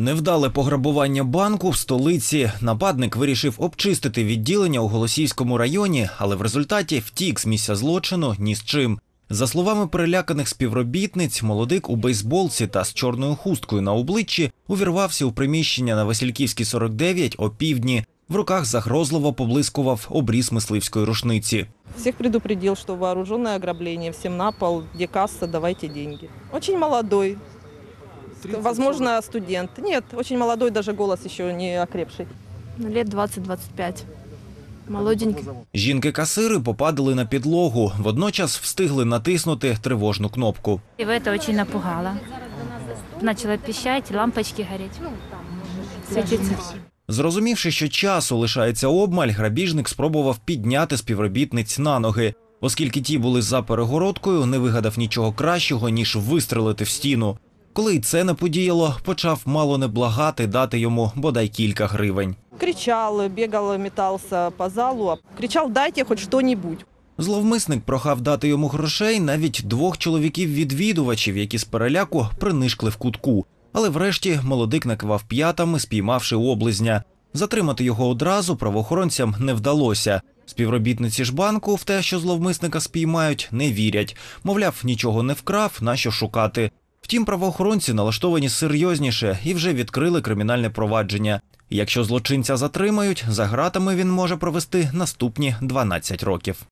Невдале пограбування банку в столиці. Нападник вирішив обчистити відділення у Голосіївському районі, але в результаті втік з місця злочину ні з чим. За словами переляканих співробітниць, молодик у бейсболці та з чорною хусткою на обличчі увірвався у приміщення на Васильківській 49 о півдні. В руках загрозливо поблискував обріз мисливської рушниці. Всех предупредил, что вооруженное ограбление, всем на пол, где касса, давайте деньги. Очень молодой, возможно, студент. Нет, очень молодой, даже голос еще не окрепший. Ну, лет 20-25. Молоденький. Жінки-касири попадали на підлогу, водночас встигли натиснути тривожну кнопку. Его это очень напугало. Начало пищать, лампочки гореть. Светиться. Зрозумівши, що часу лишається обмаль, грабіжник спробував підняти співробітниць на ноги. Оскільки ті були за перегородкою, не вигадав нічого кращого, ніж вистрелити в стіну. Коли й це не подіяло, почав мало не благати дати йому бодай кілька гривень. Кричал, бегал, метался по залу, кричал, дайте хоть что-нибудь. Зловмисник прохав дати йому грошей навіть двох чоловіків-відвідувачів, які з переляку принишкли в кутку. Але врешті молодик накивав п'ятами, спіймавши облизня. Затримати його одразу правоохоронцям не вдалося. Співробітниці ж банку в те, що зловмисника спіймають, не вірять. Мовляв, нічого не вкрав, нащо шукати. Втім, правоохоронці налаштовані серйозніше і вже відкрили кримінальне провадження. Якщо злочинця затримають, за гратами він може провести наступні 12 років.